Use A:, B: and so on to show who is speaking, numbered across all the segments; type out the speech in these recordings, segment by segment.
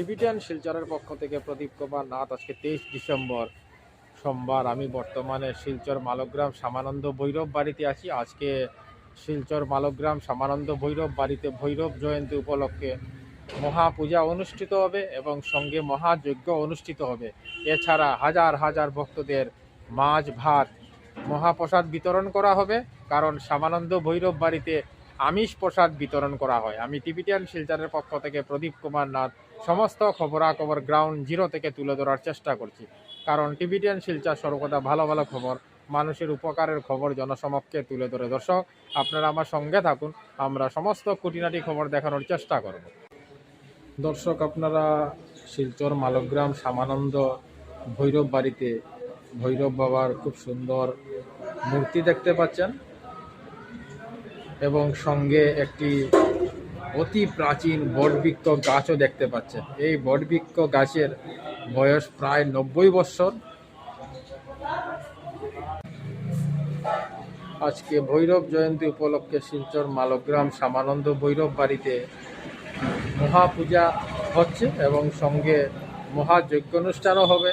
A: Tibetan শিলচরের পক্ষ থেকে প্রদীপ কুমার নাথ। আজকে তেইশ ডিসেম্বর সোমবার। আমি বর্তমানে শিলচর মালগ্রাম সামানন্দ ভৈরব বাড়িতে আছি। আজকে শিলচর মালগ্রাম সামানন্দ ভৈরব বাড়িতে ভৈরব জয়ন্তী উপলক্ষে মহাপূজা অনুষ্ঠিত হবে এবং সঙ্গে মহাযজ্ঞ অনুষ্ঠিত হবে। এছাড়া হাজার হাজার ভক্তদের মাছ, ভাত, মহাপ্রসাদ বিতরণ করা হবে। কারণ সামানন্দ ভৈরব বাড়িতে আমিষ প্রসাদ বিতরণ করা হয়। আমি টিবিটিয়ান শিলচরের পক্ষ থেকে প্রদীপ কুমার নাথ সমস্ত খবরাখবর গ্রাউন্ড জিরো থেকে তুলে ধরার চেষ্টা করছি। কারণ টিবিটিয়ান শিলচর সর্বদা ভালো ভালো খবর, মানুষের উপকারের খবর জনসমক্ষে তুলে ধরে। দর্শক, আপনারা আমার সঙ্গে থাকুন, আমরা সমস্ত খুঁটিনাটি খবর দেখানোর চেষ্টা করব। দর্শক, আপনারা শিলচর মালগ্রাম সামানন্দ ভৈরব বাড়িতে, ভৈরব বাবার খুব সুন্দর মূর্তি দেখতে পাচ্ছেন এবং সঙ্গে একটি অতি প্রাচীন বটবৃক্ষ গাছও দেখতে পাচ্ছেন এই বটবৃক্ষ গাছের বয়স প্রায় নব্বই বৎসর। আজকে ভৈরব জয়ন্তী উপলক্ষে শিলচর মালগ্রাম সামানন্দ ভৈরব বাড়িতে মহাপূজা হচ্ছে এবং সঙ্গে মহাযজ্ঞ অনুষ্ঠানও হবে।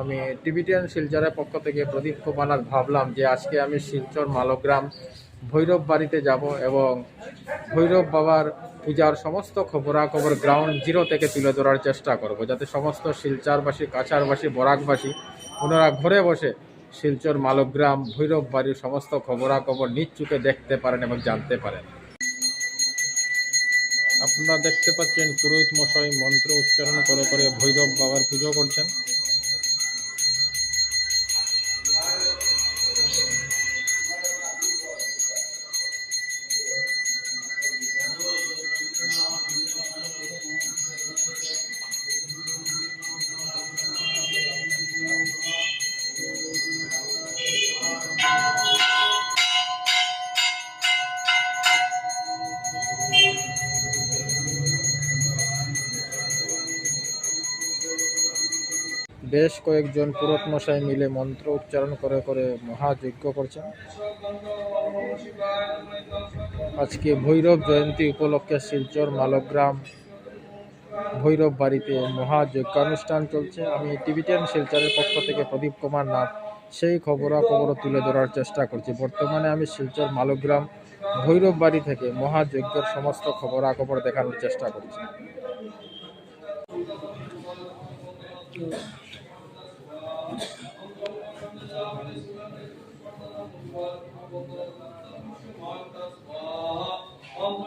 A: আমি টিবিটিয়ান শিলচরের পক্ষ থেকে প্রদীপ কুমার ভাবলাম যে আজকে আমি শিলচর মালগ্রাম ভৈরব বাড়িতে যাব এবং ভৈরব বাবার পূজার সমস্ত খবরাখবর গ্রাউন্ড জিরো থেকে তুলে ধরার চেষ্টা করব। যাতে সমস্ত শিলচরবাসী কাছারবাসী বরাকবাসী ওনারা ঘরে বসে শিলচর মালগ্রাম ভৈরব বাড়ির সমস্ত খবরাখবর নিচুকে দেখতে পারেন এবং জানতে পারেন। আপনারা দেখতে পাচ্ছেন পুরোহিত মশাই মন্ত্র উচ্চারণ করে করে ভৈরব বাবার পুজো করছেন। বেশ কয়েকজন পুরোহিত মশাই মিলে মন্ত্র উচ্চারণ করে করে মহাযজ্ঞ করছেন। আজকে ভৈরব জয়ন্তী উপলক্ষে শিলচর মালগ্রাম ভৈরব বাড়িতে মহাযজ্ঞানুষ্ঠান চলছে। আমি টিভিটেন শিলচরের পক্ষ থেকে প্রদীপ কুমার নাথ সেই খবরাখবর তুলে ধরার চেষ্টা করছি। বর্তমানে আমি শিলচর মালগ্রাম ভৈরব বাড়ি থেকে মহাযজ্ঞের সমস্ত খবরাখবর দেখানোর চেষ্টা করছি।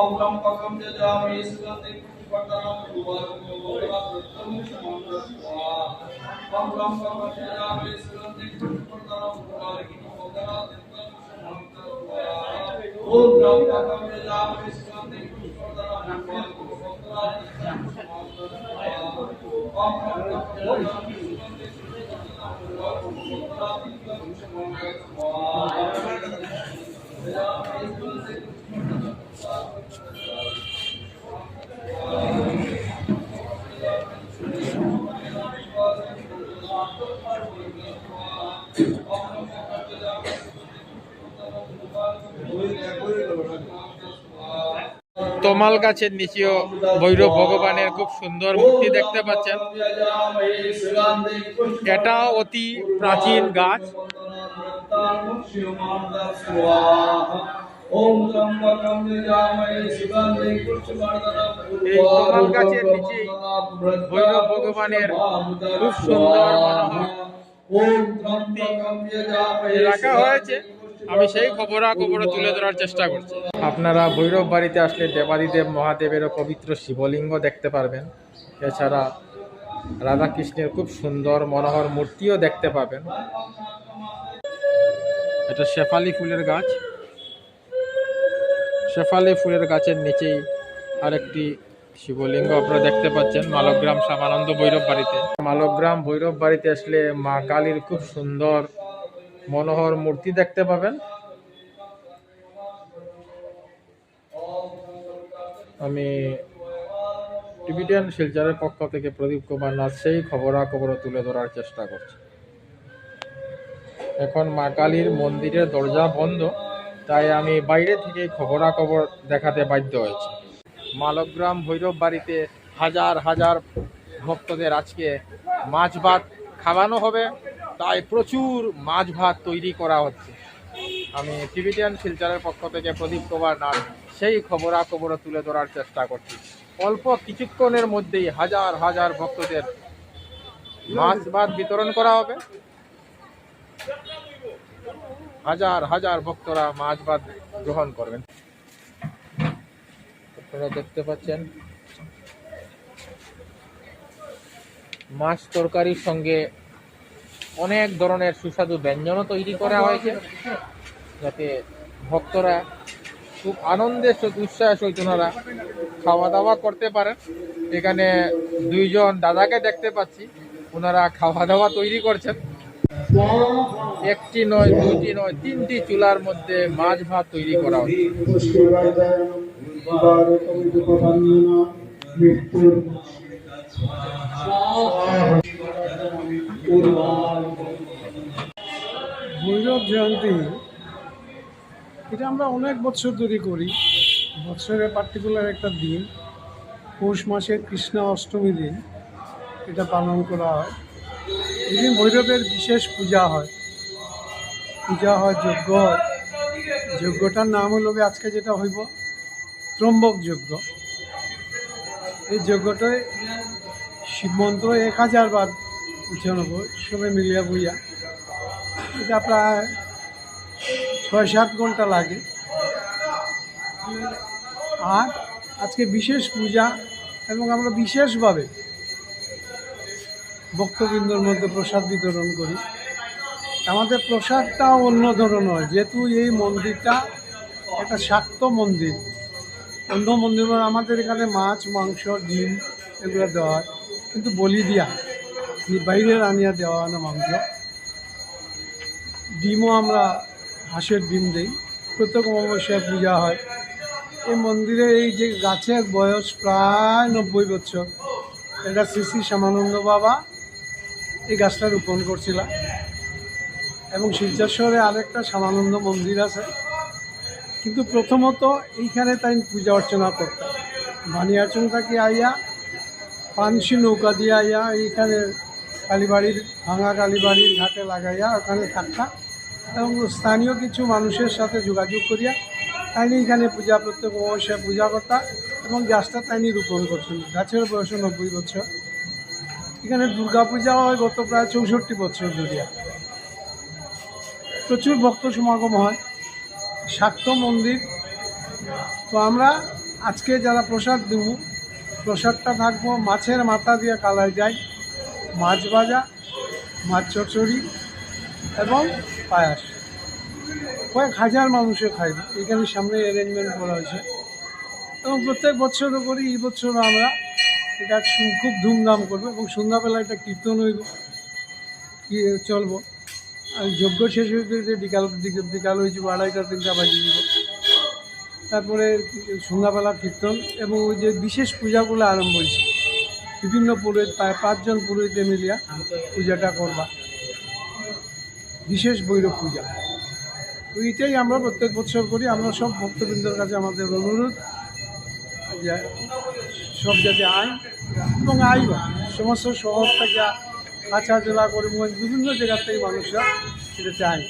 B: اللهم قسم جامع سلطك فتنا مبارك مبارك تم شمس اللهم قسم
A: তমাল গাছের নিচেও ভৈরব ভগবানের খুব সুন্দর মূর্তি দেখতে পাচ্ছেন। এটা অতি প্রাচীন গাছ। এই গাছের নিচেই ভৈরব ভগবানের খুব সুন্দর রাখা হয়েছে। আমি সেই খবরাখবর তুলে ধরার চেষ্টা করছি। আপনারা ভৈরব বাড়িতে আসলে দেবাদিদেব মহাদেবেরও পবিত্র শিবলিঙ্গ দেখতে পারবেন। এছাড়া রাধাকৃষ্ণের খুব সুন্দর মনোহর মূর্তিও দেখতে পাবেন। এটা শেফালি ফুলের গাছ। শেফালি ফুলের গাছের নিচেই আরেকটি শিবলিঙ্গ আপনারা দেখতে পাচ্ছেন, মালগ্রাম সামানন্দ ভৈরব বাড়িতে। মালগ্রাম ভৈরব বাড়িতে আসলে মা কালীর খুব সুন্দর, মনোহর মূর্তি দেখতে পাবেন। আমি টিভিটিয়ান শিলচরের পক্ষ থেকে প্রদীপ কুমার নাথ সেই খবরাখবর তুলে ধরার চেষ্টা করছি। এখন মা কালীর মন্দিরের দরজা বন্ধ, তাই আমি বাইরে থেকে খবরাখবর দেখাতে বাধ্য হয়েছি। মালগ্রাম ভৈরব বাড়িতে হাজার হাজার ভক্তদের আজকে মাছ ভাত খাওয়ানো হবে। তাই প্রচুর মাছ ভাত তৈরি করা হচ্ছে। আমি টিভিটিয়ান শিলচরের পক্ষ থেকে প্রদীপ কুমার নাথ, সেই খবরাখবর তুলে ধরার চেষ্টা করছি। অল্প কিছুক্ষণের মধ্যেই হাজার হাজার ভক্তদের মাছ ভাত বিতরণ করা হবে। হাজার হাজার ভক্তরা মাছ ভাত গ্রহণ করবেন। আপনারা দেখতে পাচ্ছেন। মাছ তরকারির সঙ্গে অনেক ধরনের সুস্বাদু ব্যঞ্জনও তৈরি করা হয়েছে, যাতে ভক্তরা খুব আনন্দের উৎসাহ ওনারা খাওয়া দাওয়া করতে পারেন। এখানে দুইজন দাদাকে দেখতে পাচ্ছি, ওনারা খাওয়া দাওয়া তৈরি করছেন। একটি নয়, দুটি নয়, তিনটি চুলার মধ্যে মাছ ভাত তৈরি করা হচ্ছে।
C: ভৈরব জয়ন্তী, এটা আমরা অনেক বছর ধরে করি। বছরে পার্টিকুলার একটা দিন, পৌষ মাসের কৃষ্ণা অষ্টমী দিন, এটা পালন করা হয়। এদিন ভৈরবের বিশেষ পূজা হয়। পূজা হয় যজ্ঞ। হয় যজ্ঞটার নাম হলো আজকে যেটা হইব ত্রম্বক যজ্ঞ এই যজ্ঞটায় শিব মন্ত্র এক হাজার বার উচ্চারণ সবাই মিলিয়া বইয়া। এটা প্রায় ছয় সাত ঘণ্টা লাগে। আর আজকে বিশেষ পূজা এবং আমরা বিশেষভাবে ভক্তবৃন্দর মধ্যে প্রসাদ বিতরণ করি। আমাদের প্রসাদটা অন্য ধরনের যেহেতু এই মন্দিরটা একটা শাক্ত মন্দির। অন্য মন্দির মানে আমাদের এখানে মাছ, মাংস, ডিম এগুলো দেওয়া হয়। কিন্তু বলি দিয়া বাইরে আনিয়া দেওয়া হয় না মাংস। ডিমও আমরা হাঁসের ডিম দিই। প্রত্যেক অমাবস্যায় পূজা হয়। এই মন্দিরে এই যে গাছের বয়স প্রায় নব্বই বছর, এটা শ্রী শ্রী শ্যামানন্দ বাবা এই গাছটা রোপণ করছিলাম এবং শিলচর আরেকটা শ্যামানন্দ মন্দির আছে। কিন্তু প্রথমত এইখানে তাই পূজা অর্চনা করতাম বানিয়াচং থাকি আইয়া, পানসি নৌকা দিয়ে আইয়া এইখানে কালীবাড়ির, ভাঙা কালীবাড়ির ঘাটে লাগাইয়া ওখানে থাকতাম এবং স্থানীয় কিছু মানুষের সাথে যোগাযোগ করিয়া তাইনি এখানে পূজা প্রত্যেক অবশ্যই পূজা করতাম এবং গাছটা তাইনি রোপণ করছিল গাছের বয়স নব্বই বছর। এখানে দুর্গা পূজা হয় গত প্রায় চৌষট্টি বছর ধরিয়া। প্রচুর ভক্ত সমাগম হয়। শাক্ত মন্দির। তো আমরা আজকে যারা প্রসাদ দেব, প্রসাদটা থাকব মাছের মাথা দিয়ে কালাই যাই, মাছ ভাজা, মাছ চচড়ি এবং পায়াস। কয়েক হাজার মানুষে খাইবে এখানে সামনে অ্যারেঞ্জমেন্ট করা হয়েছে। এবং প্রত্যেক বছরও করি, এই বছরও আমরা এটা খুব ধুমধাম করব এবং সন্ধ্যাবেলা এটা কীর্তন হইব, কি চলবো। যজ্ঞ শেষ হইতে বিকাল বিকাল হয়ে যাব আড়াইটা, তিনটা বাজিয়ে তারপরে সন্ধ্যাবেলা কীর্তন এবং ওই যে বিশেষ পূজাগুলো আরম্ভ হয়েছে। বিভিন্ন পুরোহিত প্রায় পাঁচজন পুরোহিতে মিলিয়া পূজাটা করবা। বিশেষ বৈরব পূজা। তো এটাই আমরা প্রত্যেক বছর করি। আমরা সব ভক্তবৃন্দের কাছে আমাদের অনুরোধ যে সব যাতে আয় এবং আইবা সমস্ত শহর থেকে কাছা জেলা, করিমগঞ্জ, বিভিন্ন জায়গার থেকে মানুষরা সেটা চায়।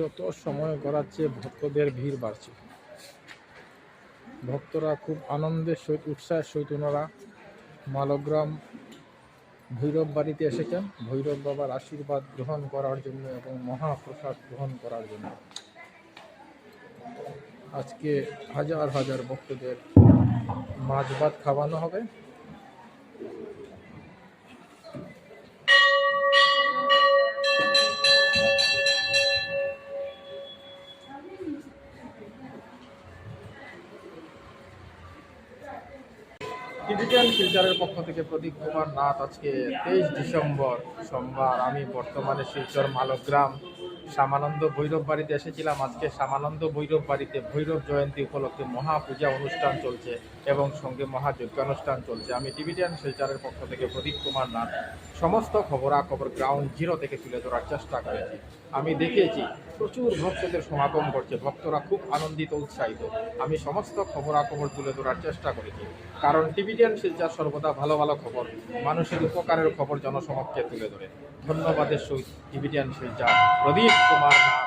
A: যত সময় গড়াচ্ছে, ভক্তদের ভিড় বাড়ছে। ভক্তরা খুব আনন্দের সহিত, উৎসাহের সহিত ওনারা মালগ্রাম ভৈরব বাড়িতে এসেছেন। ভৈরব বাবার আশীর্বাদ গ্রহণ করার জন্য এবং মহাপ্রসাদ গ্রহণ করার জন্য। আজকে হাজার হাজার ভক্তদের মাছ ভাত খাওয়ানো হবে। টিভিটিয়ান শিলচরের পক্ষ থেকে প্রদীপ কুমার নাথ আজকে তেইশ ডিসেম্বর সোমবার। আমি বর্তমানে শিলচর মালগ্রাম শ্যামানন্দ ভৈরব বাড়িতে এসেছিলাম। আজকে শ্যামানন্দ ভৈরব বাড়িতে ভৈরব জয়ন্তী উপলক্ষে মহাপূজা অনুষ্ঠান চলছে এবং সঙ্গে মহাযজ্ঞানুষ্ঠান চলছে। আমি টিভিটিয়ান শিলচরের পক্ষ থেকে প্রদীপ কুমার নাথ। সমস্ত খবরাখবর গ্রাউন্ড জিরো থেকে তুলে ধরার চেষ্টা করেছি। আমি দেখেছি প্রচুর ভক্তদের সমাগম করছে ভক্তরা খুব আনন্দিত, উৎসাহিত। আমি সমস্ত খবরাখবর তুলে ধরার চেষ্টা করেছি। কারণ টিভিটিয়ান শিলচর সর্বদা ভালো ভালো খবর। মানুষের উপকারের খবর জনসমক্ষে তুলে ধরে। ধন্যবাদের সহিত টিভিটিয়ান শিলচর প্রদীপ কুমার নাথ